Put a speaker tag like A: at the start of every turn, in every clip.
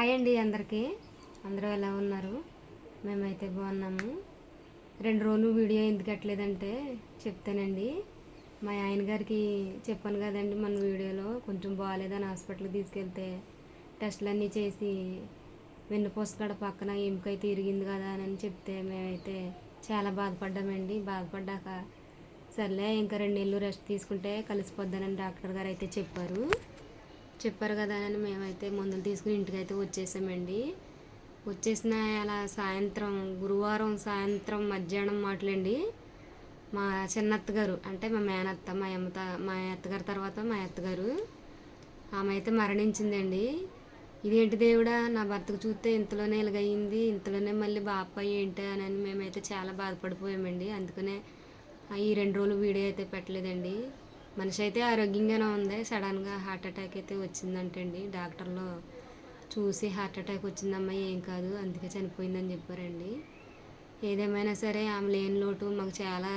A: Hi అండి అందరికీ. అందరూ ఎలా ఉన్నారు? మేమైతే బాగున్నాము. రెండు రోజులు వీడియో ఎందుకు ఎట్టలేదంటే చెప్తానండి. మా ఆయన గారికి చెప్పాను కదండి మన వీడియోలో కొంచెం బాగాలేదని హాస్పిటల్కి తీసుకెళ్తే టెస్టులన్నీ చేసి వెన్నుపూస కాడ పక్కన ఎముకైతే ఇరిగింది కదా అని చెప్తే మేమైతే చాలా బాధపడ్డామండి. బాధపడ్డాక సర్లే ఇంకా రెండు నెలలు రెస్ట్ తీసుకుంటే కలిసిపోద్దానని డాక్టర్ గారు అయితే చెప్పారు. చెప్పారు కదా అని మేమైతే మందులు తీసుకుని ఇంటికి అయితే వచ్చేసామండి. వచ్చేసిన అలా సాయంత్రం గురువారం సాయంత్రం మధ్యాహ్నం మాటలండి. మా చిన్నత్తగారు అంటే మా మేనత్త మా అమ్మత మా అత్తగారి తర్వాత మా అత్తగారు ఆమె అయితే మరణించిందండి. ఇదేంటి దేవుడా నా భర్తకు చూస్తే ఇంతలోనే ఇలాగయింది ఇంతలోనే మళ్ళీ బాప ఏంటి అని మేమైతే చాలా బాధపడిపోయామండి. అందుకనే ఈ రెండు రోజులు వీడియో అయితే పెట్టలేదండి. మనిషి అయితే ఆరోగ్యంగానే ఉంది. సడన్గా హార్ట్ అటాక్ అయితే వచ్చిందంటండి. డాక్టర్లు చూసి హార్ట్ అటాక్ వచ్చిందమ్మా ఏం కాదు అందుకే చనిపోయిందని చెప్పారండి. ఏదేమైనా సరే ఆమె లేని లోటు మాకు చాలా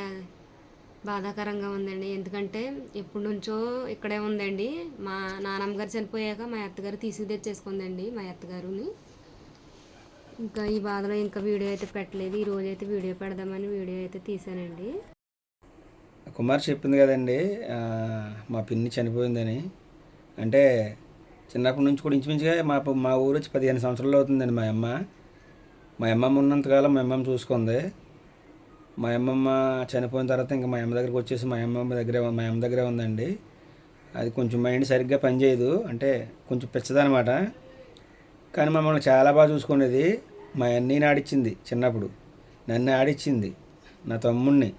A: బాధాకరంగా ఉందండి. ఎందుకంటే ఎప్పటి నుంచో ఇక్కడే ఉందండి. మా నాన్నమ్మ గారు చనిపోయాక మా అత్తగారు తీసి తెచ్చేసుకుందండి మా అత్తగారుని. ఇంకా ఈ బాధలో ఇంకా వీడియో అయితే పెట్టలేదు. ఈ అయితే వీడియో పెడదామని వీడియో అయితే తీసానండి
B: కుమార్ చెప్పింది కదండి మా పిన్ని చనిపోయిందని. అంటే చిన్నప్పటి నుంచి కూడా ఇంచుమించుగా మా మా ఊరు వచ్చి పదిహేను సంవత్సరాలు అవుతుందండి మా అమ్మ. మా అమ్మమ్మ ఉన్నంతకాలం మా అమ్మమ్మ చూసుకుంది. మా అమ్మమ్మ చనిపోయిన తర్వాత ఇంకా మా అమ్మ దగ్గరికి వచ్చేసి మా అమ్మమ్మ దగ్గరే మా అమ్మ దగ్గరే ఉందండి. అది కొంచెం మైండ్ సరిగ్గా పనిచేయదు అంటే కొంచెం పిచ్చదనమాట. కానీ మమ్మల్ని చాలా బాగా చూసుకునేది మా అన్నీ ఆడిచ్చింది చిన్నప్పుడు. నన్ను ఆడిచ్చింది నా తమ్ముడిని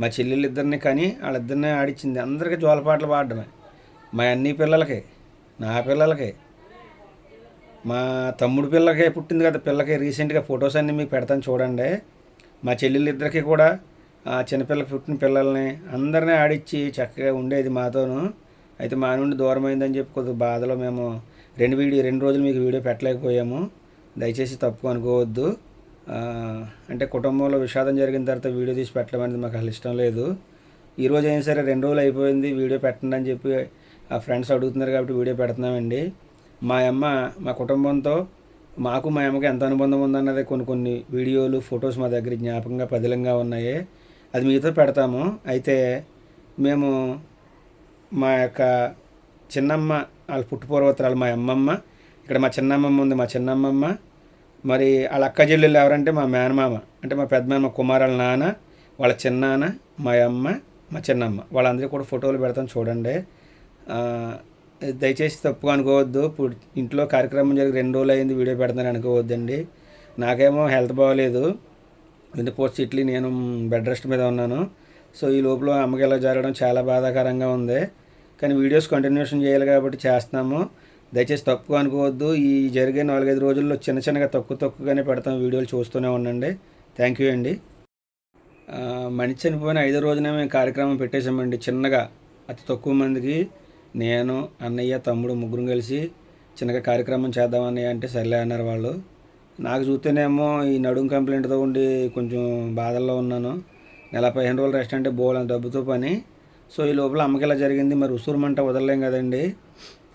B: మా చెల్లెళ్ళిద్దరిని కానీ వాళ్ళిద్దరిని ఆడిచ్చింది. అందరికీ జోలపాటలు పాడడమే. మా అన్ని పిల్లలకి నా పిల్లలకి మా తమ్ముడు పిల్లకే పుట్టింది కదా పిల్లకి. రీసెంట్గా ఫొటోస్ అన్నీ మీకు పెడతాను చూడండి. మా చెల్లెళ్ళిద్దరికీ కూడా ఆ చిన్నపిల్లకి పుట్టిన పిల్లల్ని అందరినీ ఆడిచ్చి చక్కగా ఉండేది మాతోను. అయితే మా నుండి దూరం అయిందని చెప్పి కొద్దిగా బాధలో మేము రెండు వీడియో రెండు రోజులు మీకు వీడియో పెట్టలేకపోయాము. దయచేసి తప్పు అనుకోవద్దు. అంటే కుటుంబంలో విషాదం జరిగిన తర్వాత వీడియో తీసి పెట్టడం అనేది మాకు అసలు ఇష్టం లేదు. ఈ రోజు అయినా సరే రెండు రోజులు అయిపోయింది వీడియో పెట్టండి అని చెప్పి ఆ ఫ్రెండ్స్ అడుగుతున్నారు కాబట్టి వీడియో పెడుతున్నామండి. మా అమ్మ మా కుటుంబంతో మాకు మా అమ్మకి ఎంత అనుబంధం ఉందన్నది కొన్ని కొన్ని వీడియోలు ఫొటోస్ మా దగ్గర జ్ఞాపకంగా పదిలంగా ఉన్నాయి. అది మీతో పెడతాము. అయితే మేము మా యొక్క చిన్నమ్మ వాళ్ళ పుట్టుపూర్వతరాలు మా అమ్మమ్మ ఇక్కడ మా చిన్నమ్మమ్మ ఉంది మా చిన్నమ్మమ్మ. మరి వాళ్ళ అక్క చెల్లెళ్ళు ఎవరంటే మా మేనమామ. అంటే మా పెద్దమ్మ కుమారుల నాన్న వాళ్ళ చిన్నాన్న మా అమ్మ మా చిన్నమ్మ. వాళ్ళందరికీ కూడా ఫోటోలు పెడతాను చూడండి. దయచేసి తప్పుగా అనుకోవద్దు. ఇప్పుడు ఇంట్లో కార్యక్రమం జరిగి రెండు రోజులు అయింది వీడియో పెడతాను అనుకోవద్దండి. నాకేమో హెల్త్ బాగోలేదు. వెన్నుపోటు ఇట్లీ నేను బెడ్ రెస్ట్ మీద ఉన్నాను. సో ఈ లోపల అమ్మకి ఇలా జరగడం చాలా బాధాకరంగా ఉంది. కానీ వీడియోస్ కంటిన్యూషన్ చేయాలి కాబట్టి చేస్తున్నాము. దయచేసి తప్పుగా అనుకోవద్దు. ఈ జరిగే నాలుగైదు రోజుల్లో చిన్న చిన్నగా తక్కువ తక్కువగానే పెడతాం వీడియోలు చూస్తూనే ఉండండి. థ్యాంక్ యూ అండి. మనిషి చనిపోయిన ఐదో రోజున మేము కార్యక్రమం పెట్టేశామండి. చిన్నగా అతి తక్కువ మందికి నేను అన్నయ్య తమ్ముడు ముగ్గురు కలిసి చిన్నగా కార్యక్రమం చేద్దామని అంటే సర్లే అన్నారు వాళ్ళు. నాకు చూస్తేనేమో ఈ నడుం కంప్లైంట్తో ఉండి కొంచెం బాధల్లో ఉన్నాను. నెల పదిహేను రోజులు రెస్ట్ అంటే బోల్ డబ్బుతో పని. సో ఈ లోపల అమ్మకి ఇలా జరిగింది. మరి ఉసూరుమంట వదలలేం కదండి.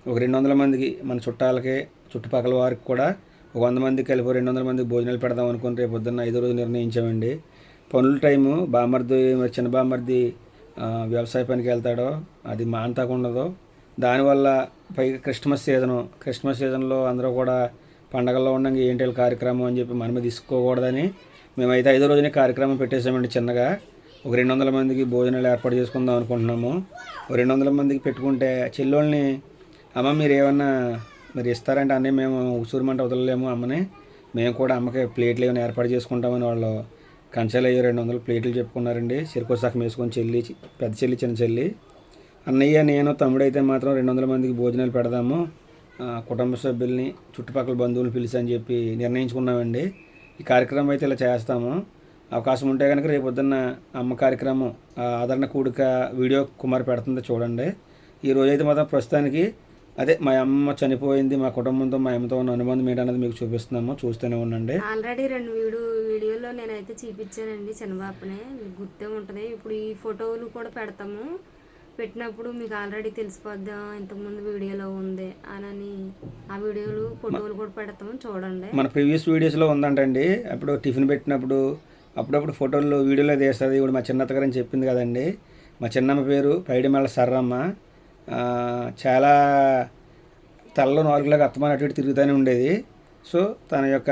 B: ఒక రెండు వందల మందికి మన చుట్టాలకి చుట్టుపక్కల వారికి కూడా ఒక వంద మందికి కలిపి రెండు వందల మందికి భోజనాలు పెడదాం అనుకుని రేపు పొద్దున్న ఐదో రోజు నిర్ణయించామండి. పనుల టైము బామర్ది మరి చిన్న బామర్ది వ్యవసాయ పనికి వెళ్తాడో అది మాంతాకు ఉండదు. దానివల్ల పైగా క్రిస్మస్ సీజను క్రిస్మస్ సీజన్లో అందరూ కూడా పండగల్లో ఉండగా ఏంటి కార్యక్రమం అని చెప్పి మనమే తీసుకోకూడదని మేమైతే ఐదో రోజునే కార్యక్రమం పెట్టేసామండి చిన్నగా. ఒక రెండు వందల మందికి భోజనాలు ఏర్పాటు చేసుకుందాం అనుకుంటున్నాము. ఒక రెండు వందల మందికి పెట్టుకుంటే చెల్లోళ్ళని అమ్మ మీరు ఏమన్నా మీరు ఇస్తారంటే అన్నీ మేము ఉసూరుమంట వదలలేము అమ్మని. మేము కూడా అమ్మకి ప్లేట్లు ఏమైనా ఏర్పాటు చేసుకుంటామని వాళ్ళు కంచెలు అయ్యో రెండు వందలు ప్లేట్లు చెప్పుకున్నారండి. సిరికోసాకం వేసుకొని చెల్లి పెద్ద చెల్లి చిన్న చెల్లి. అన్నయ్య నేను తమ్ముడైతే మాత్రం రెండు వందల మందికి భోజనాలు పెడదాము. కుటుంబ సభ్యుల్ని చుట్టుపక్కల బంధువులు పిలిచి అని చెప్పి నిర్ణయించుకున్నామండి. ఈ కార్యక్రమం అయితే ఇలా చేస్తాము. అవకాశం ఉంటే కనుక రేపు పొద్దున్న అమ్మ కార్యక్రమం ఆదరణ కూడిక వీడియో కుమార్ పెడుతుందో చూడండి. ఈ రోజైతే మాత్రం ప్రస్తుతానికి అదే మా అమ్మ చనిపోయింది మా కుటుంబంతో మా అమ్మతో ఉన్న అనుబంధం ఏంటన్నది మీకు చూపిస్తున్నాము. చూస్తూనే ఉండండి.
A: ఆల్రెడీ రెండు వీడియో వీడియోలో నేనైతే చూపించానండి చిన్నబాపనే మీకు గుర్తే ఉంటుంది. ఇప్పుడు ఈ ఫోటోలు కూడా పెడతాము. పెట్టినప్పుడు మీకు ఆల్రెడీ తెలిసిపోద్దా ఇంతకుముందు వీడియోలో ఉంది అని ఆ వీడియోలు ఫోటోలు కూడా పెడతాము. చూడండి.
B: మన ప్రీవియస్ వీడియోస్లో ఉందంటండి. అప్పుడు టిఫిన్ పెట్టినప్పుడు అప్పుడప్పుడు ఫోటోలు వీడియోలో తీస్తుంది. ఇప్పుడు మా చిన్నత్త గారు అని చెప్పింది కదండి. మా చిన్నమ్మ పేరు పైడిమల్ల సర్రమ్మ. చాలా తలలో నాలుగులాగా అత్తమాన అటు ఇటు తిరుగుతూనే ఉండేది. సో తన యొక్క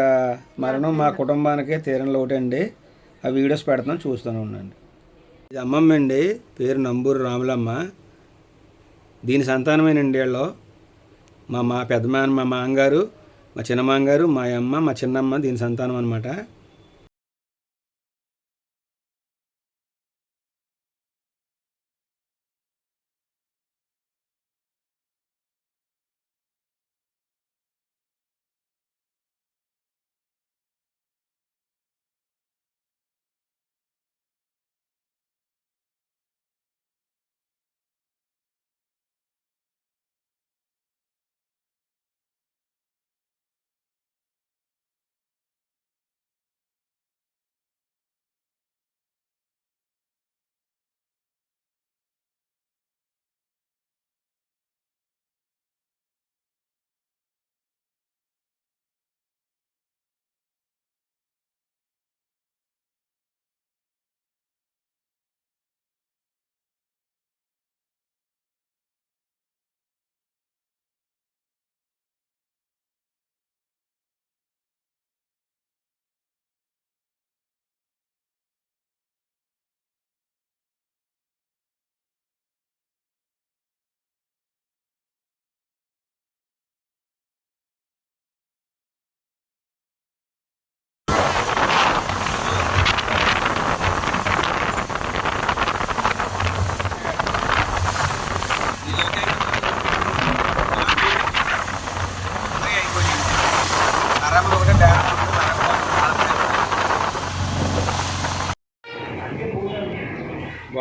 B: మరణం మా కుటుంబానికే తీరంలో అండి. ఆ వీడియోస్ పెడతాం చూస్తూనే ఉండండి. ఇది అమ్మమ్మ అండి పేరు నంబూరు రాములమ్మ. దీని సంతానమేనండి వీళ్ళు. మా మా పెద్ద మా మా మామగారు మా చిన్న మామగారు మా అమ్మ మా చిన్నమ్మ దీని సంతానం అనమాట